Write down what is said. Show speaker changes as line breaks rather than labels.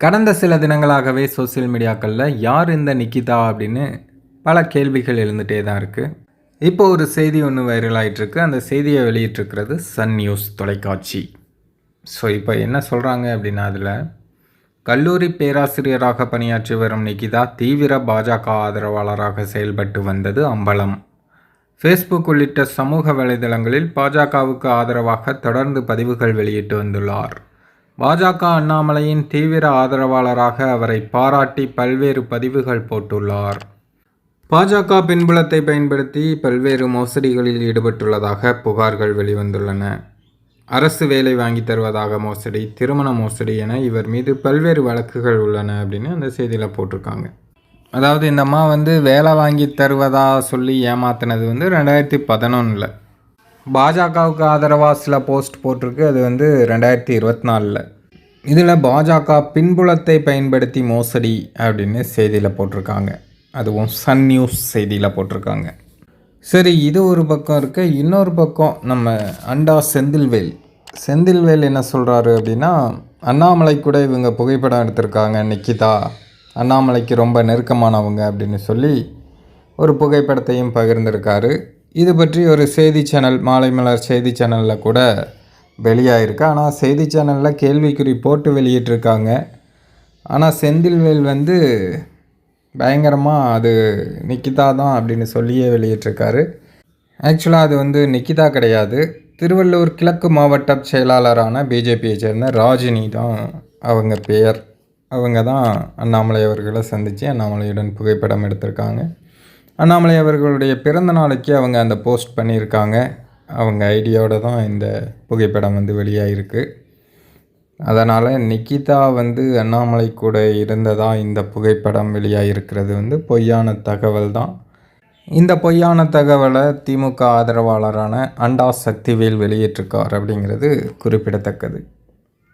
கடந்த சில தினங்களாகவே சோஷியல் மீடியாக்களில் யார் இந்த நிக்கிதா அப்படின்னு பல கேள்விகள் எழுந்துகிட்டே தான் இருக்குது இப்போ ஒரு செய்தி ஒன்று வைரல் அந்த செய்தியை வெளியிட்டிருக்கிறது சன் நியூஸ் தொலைக்காட்சி. ஸோ இப்போ என்ன சொல்கிறாங்க அப்படின்னா அதில் கல்லூரி பேராசிரியராக பணியாற்றி வரும் நிகிதா தீவிர பாஜக ஆதரவாளராக செயல்பட்டு வந்தது அம்பலம். ஃபேஸ்புக் உள்ளிட்ட சமூக வலைதளங்களில் பாஜகவுக்கு ஆதரவாக தொடர்ந்து பதிவுகள் வெளியிட்டு வந்துள்ளார். பாஜக அண்ணாமலையின் தீவிர ஆதரவாளராக அவரை பாராட்டி பல்வேறு பதிவுகள் போட்டுள்ளார். பாஜக பின்புலத்தை பயன்படுத்தி பல்வேறு மோசடிகளில் ஈடுபட்டுள்ளதாக புகார்கள் வெளிவந்துள்ளன. அரசு வேலை வாங்கி தருவதாக மோசடி திருமண மோசடி என இவர் மீது பல்வேறு வழக்குகள் உள்ளன அப்படின்னு அந்த செய்தியில் போட்டிருக்காங்க. அதாவது இந்த அம்மா வந்து வேலை வாங்கி தருவதா சொல்லி ஏமாத்தினது வந்து ரெண்டாயிரத்தி பதினொன்றில் பாஜகவுக்கு ஆதரவாக சில போஸ்ட் போட்டிருக்கு. அது வந்து ரெண்டாயிரத்தி இருபத்தி நாலில். இதில் பாஜக பின்புலத்தை பயன்படுத்தி மோசடி அப்படின்னு செய்தியில் போட்டிருக்காங்க. அதுவும் சன் நியூஸ் செய்தியில் போட்டிருக்காங்க. சரி இது ஒரு பக்கம் இருக்க. இன்னொரு பக்கம் நம்ம அண்டா செந்தில்வேல். செந்தில்வேல் என்ன சொல்கிறாரு அப்படின்னா அண்ணாமலை கூட இவங்க புகைப்படம் எடுத்திருக்காங்க நிக்கிதா. அண்ணாமலைக்கு ரொம்ப நெருக்கமானவங்க அப்படின்னு சொல்லி ஒரு புகைப்படத்தையும் பகிர்ந்திருக்காரு. இது பற்றி ஒரு செய்தி சேனல் மாலை மலர் செய்தி சேனலில் கூட வெளியாகிருக்கு ஆனால் செய்தி சேனலில் கேள்விக்குறி போட்டு வெளியிட்டிருக்காங்க. ஆனால் செந்தில்வேல் வந்து பயங்கரமாக அது நிக்கிதா தான் அப்படின்னு சொல்லியே வெளியிட்டிருக்காரு. ஆக்சுவலாக அது வந்து நிக்கிதா கிடையாது. திருவள்ளூர் கிழக்கு மாவட்ட செயலாளரான பிஜேபியை சேர்ந்த ராஜினி தான் அவங்க பெயர். அவங்க தான் அண்ணாமலை அவர்களை சந்தித்து அண்ணாமலையுடன் புகைப்படம் எடுத்திருக்காங்க. அண்ணாமலை அவர்களுடைய பிறந்த நாளைக்கு அவங்க அந்த போஸ்ட் பண்ணியிருக்காங்க. அவங்க ஐடியாவோட தான் இந்த புகைப்படம் வந்து வெளியாகிருக்கு அதனால் நிக்கிதா வந்து அண்ணாமலை கூட இருந்ததா இந்த புகைப்படம் வெளியாகிருக்கிறது வந்து பொய்யான தகவல் தான். இந்த பொய்யான தகவலை திமுக ஆதரவாளரான அண்டா சக்திவேல் வெளியிட்டிருக்கார் அப்படிங்கிறது குறிப்பிடத்தக்கது.